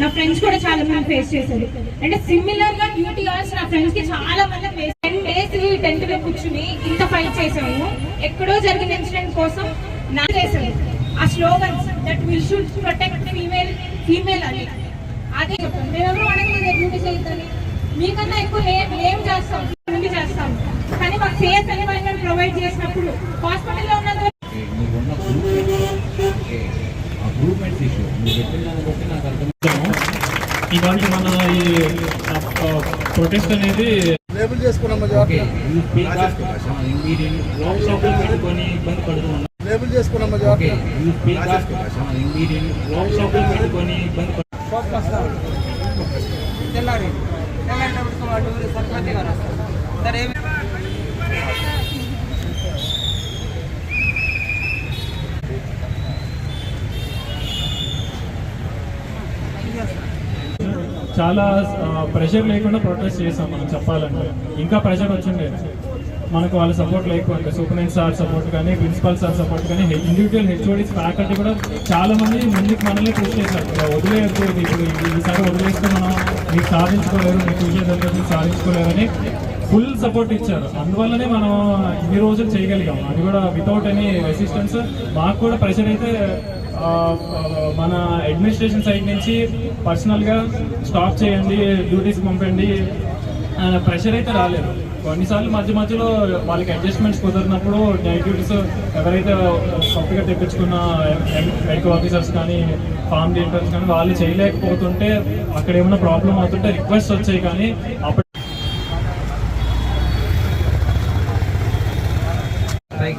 నా ఫ్రెండ్స్ కూడా చాలా మంది ఫేస్ చేశారు. అంటే సిమిలర్గా డ్యూటీ కావాల్సిన నా ఫ్రెండ్స్కి చాలా మంది ఫేస్ టెన్ డేస్ టెంట్లో కూర్చుని ఇంత ఫైట్ చేసాము ఎక్కడో జరిగిన ఇన్సిడెంట్ కోసం నా చేశాము ఆ slogan that will should protect female female అని. అదే మేమెవరూ అడగలేదు డ్యూటీ చేయొద్దని. మీకన్నా ఎక్కువ ఏం చేస్తాం నుండి చేస్తాం. కానీ మాకు సేఫ్ ఎన్వైరన్మెంట్ ప్రొవైడ్ చేసినప్పుడు హాస్పిటల్లో ఉన్న ఆ గ్రూప్మెంట్స్ ఇష్యూ మీరు చెప్పిన దాన్ని బట్టి నాకు అర్థం ఇవాళ మన ఈ ప్రొటెస్ట్ అనేది లేబుల్ చేసుకున్నాం పెట్టుకొని ఇబ్బంది పడుతూ లేబుల్ చేసుకున్నాం పెట్టుకొని ఇబ్బంది తెల్లారి. తెల్లారేటప్పటికి వాళ్ళు సరస్వతి గారు సరే ఏమి చాలా ప్రెషర్ లేకుండా ప్రొటెస్ట్ చేసాం మనం చెప్పాలంటే. ఇంకా ప్రెషర్ వచ్చిండే మనకు వాళ్ళ సపోర్ట్ లేకపోతే సూపరింట్ సార్ సపోర్ట్ కానీ ప్రిన్సిపల్ సార్ సపోర్ట్ కానీ ఇండివిజువల్ హెచ్ఓడిస్ ఫ్యాకల్టీ కూడా చాలా మంది ముందుకు మనల్ని కృషి చేశారు. ఇలా ఇప్పుడు ఈసారి వదిలేస్తే మనం మీకు సాధించుకోలేరు మీకు చూసే దగ్గర సాధించుకోలేరని ఫుల్ సపోర్ట్ ఇచ్చారు. అందువల్లనే మనం ఇన్ని రోజులు చేయగలిగాం. అది కూడా వితౌట్ ఎనీ రెసిస్టెన్స్ మాకు కూడా ప్రెషర్ అయితే మన అడ్మినిస్ట్రేషన్ సైడ్ నుంచి పర్సనల్గా స్టాప్ చేయండి డ్యూటీస్కి పంపండి. ప్రెషర్ అయితే రాలేదు. కొన్నిసార్లు మధ్య మధ్యలో వాళ్ళకి అడ్జస్ట్మెంట్స్ కుదిరినప్పుడు నైట్ డ్యూటీస్ ఎవరైతే కొత్తగా తెప్పించుకున్న మెడికల్ ఆఫీసర్స్ కానీ ఫార్మ్ డీటర్స్ కానీ వాళ్ళు చేయలేకపోతుంటే అక్కడ ఏమైనా ప్రాబ్లం అవుతుంటే రిక్వెస్ట్ వచ్చాయి కానీ అప్పుడు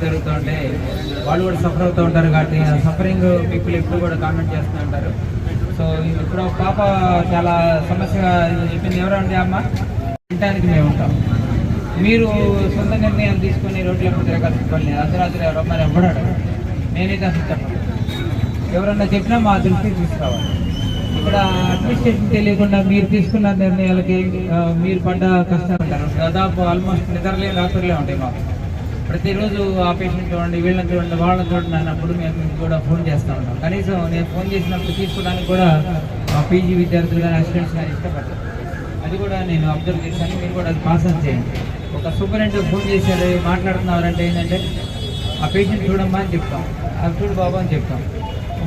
జరుగుతూ ఉంటాయి వాళ్ళు కూడా సఫర్ అవుతూ ఉంటారు కాబట్టి సఫరింగ్ పీపుల్ ఎప్పుడు కూడా కామెంట్ చేస్తూ ఉంటారు. సో ఇప్పుడు పాప చాలా సమస్యగా చెప్పింది ఎవరండి అమ్మ? తినడానికి మేము ఉంటాం. మీరు సొంత నిర్ణయం తీసుకొని రోడ్లప్పుడు తిరగాల్సిన పని లేదు. అర్ధరాత్రి రమ్మని ఎవ్వడాడు నేనైతే అసలు చెప్పను. ఎవరన్నా చెప్పినా మా దృష్టికి తీసుకురావాలి. ఇక్కడ అడ్మినిస్ట్రేషన్ తెలియకుండా మీరు తీసుకున్న నిర్ణయాలకి మీరు పడ్డ కష్టాలు అంటారు. దాదాపు ఆల్మోస్ట్ నిద్రలే రాత్రులే ఉంటాయి మాకు. ప్రతిరోజు ఆ పేషెంట్ చూడండి వీళ్ళని చూడండి వాళ్ళని చూడండి అన్నప్పుడు మేము కూడా ఫోన్ చేస్తూ ఉంటాం. కనీసం నేను ఫోన్ చేసినప్పుడు తీసుకోవడానికి కూడా మా పీజీ విద్యార్థులు కానీ అసిస్టెంట్స్ కానీ ఇష్టపడతారు అది కూడా నేను అబ్జర్వ్ చేశాను. మీరు కూడా అది పాస్ ఆన్ చేయండి. ఒక సూపరింటెండెంట్ ఫోన్ చేశారు మాట్లాడుతున్నారంటే ఏంటంటే ఆ పేషెంట్ చూడమ్మా అని చెప్తాం. అది చూడు బాబు అని చెప్తాం.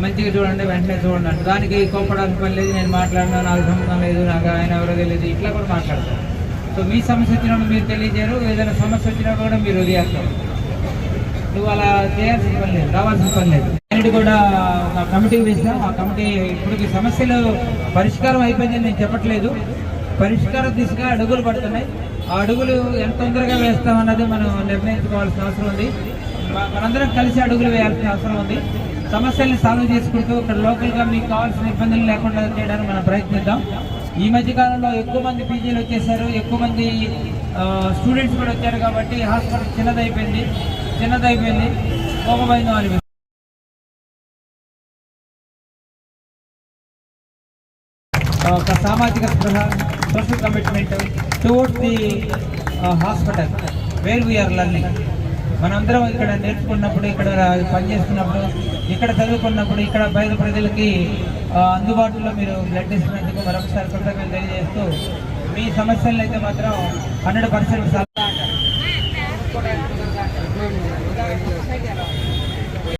మంచిగా చూడండి వెంటనే చూడండి అంటే దానికి కోపడానికి పని లేదు. నేను మాట్లాడినా నాకు సంబంధం లేదు నాకు ఆయన ఎవరో తెలియదు. ఇట్లా కూడా మాట్లాడతాను సో మీ సమస్య వచ్చినప్పుడు మీరు తెలియజేయరు ఏదైనా సమస్య వచ్చినప్పుడు కూడా మీరు వదిలేస్తారు. నువ్వు అలా చేయాల్సిన పని లేదు రావాల్సిన పని లేదు. అనేది కూడా ఒక కమిటీ వేసాం ఆ కమిటీ ఇప్పుడు ఈ సమస్యలు పరిష్కారం అయిపోయిందని నేను చెప్పట్లేదు. పరిష్కార దిశగా అడుగులు పడుతున్నాయి. ఆ అడుగులు ఎంత తొందరగా వేస్తామన్నది మనం నిర్ణయించుకోవాల్సిన అవసరం ఉంది. మనందరం కలిసి అడుగులు వేయాల్సిన అవసరం ఉంది. సమస్యల్ని సాల్వ్ చేసుకుంటూ ఇక్కడ లోకల్గా మీకు కావాల్సిన ఇబ్బందులు లేకుండా చేయడానికి మనం ప్రయత్నిద్దాం. ఈ మధ్య కాలంలో ఎక్కువ మంది పీజీలు వచ్చేసారు. ఎక్కువ మంది స్టూడెంట్స్ కూడా వచ్చారు కాబట్టి హాస్పిటల్ చిన్నదైపోయింది. చిన్నదైపోయింది. పోకపోయిందో అనిపిస్తుంది ఒక సామాజిక స్పృహ social commitment towards the hospital where we are learning మనందరం ఇక్కడ నేర్చుకున్నప్పుడు ఇక్కడ పనిచేస్తున్నప్పుడు ఇక్కడ చదువుకున్నప్పుడు ఇక్కడ బయట ప్రజలకి అందుబాటులో మీరు బ్లడ్ ఇస్తున్నందుకు మరొకసారి కృతజ్ఞతలు తెలియజేస్తూ మీ సమస్యలను అయితే మాత్రం హండ్రెడ్ పర్సెంట్